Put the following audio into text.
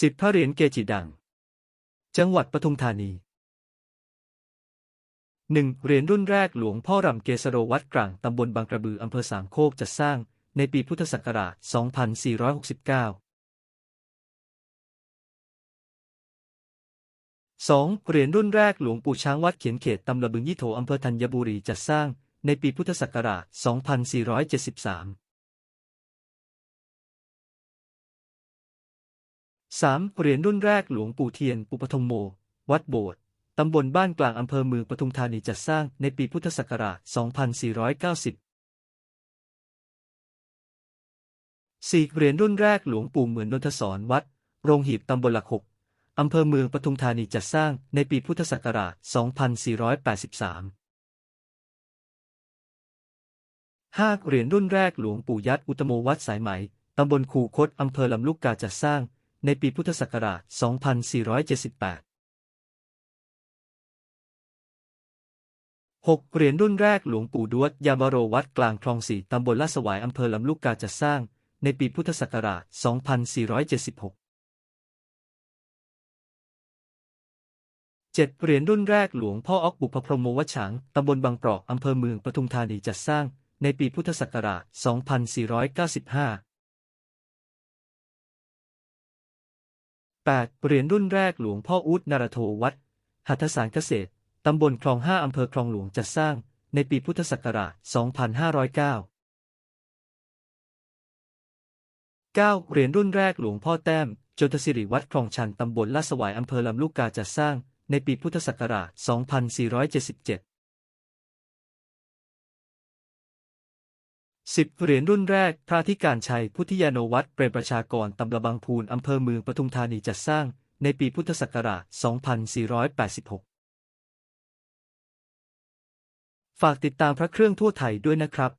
สิบพระเหรียญเกจิดัง จังหวัดปทุมธานีหนึ่งเหรียญรุ่นแรกหลวงพ่อรำเกสโรวัดกลางตำบลบางกระบืออำเภอสามโคกจัดสร้างในปีพุทธศักราช 2469 2. เหรียญรุ่นแรกหลวงปู่ช้างวัดเขียนเขตตำลบึงยี่โถอำเภอธัญบุรีจัดสร้างในปีพุทธศักราช 2473 3. เหรียญรุ่นแรกหลวงปู่เทียนปุปทมโม วัดโบสถ์ตำบลบ้านกลางอำเภอเมืองปทุมธานีจัดสร้างในปีพุทธศักราช 2490 4. เหรียญรุ่นแรกหลวงปู่เหมือนนนทศรวัด โรงหีบตำบลหลักหกอำเภอเมืองปทุมธานีจัดสร้างในปีพุทธศักราช 2483 5. เหรียญรุ่นแรกหลวงปู่ยัดอุตโมวัดสายไหม ตำบลคูคตอำเภอลำลูกกาจัดสร้าง ในปีพุทธศักราช 2478 6. เหรียญรุ่นแรกหลวงปู่ดวดยามโรวัดกลางคลองสี่ตำบลลาดสวายอำเภอลำลูกกาจัดสร้าง ในปีพุทธศักราช 2476 7. เหรียญรุ่นแรกหลวงพ่ออ๊อกบุพพรหมวชชังตำบลบางปรอกอำเภอเมืองปทุมธานีจัดสร้าง ในปีพุทธศักราช 2495 8. เหรียญรุ่นแรกหลวงพ่ออุดนารโทวัดหัตถสารเกษตร ตำบลคลองห้าอำเภอคลองหลวงจัดสร้าง ในปีพุทธศักราช 2509 9. เหรียญรุ่นแรกหลวงพ่อแต้มจนทศิริวัดคลองชันตำบลลาดสวายอำเภอลำลูกกาจัดสร้าง ในปีพุทธศักราช 2477 10 เหรียญรุ่นแรก พระธิการชัย พุทธิยานวัตรเปรมประชากรตำบลบางพูนอำเภอเมืองปทุมธานีจัดสร้าง ในปีพุทธศักราช 2486 ฝากติดตามพระเครื่องทั่วไทยด้วยนะครับ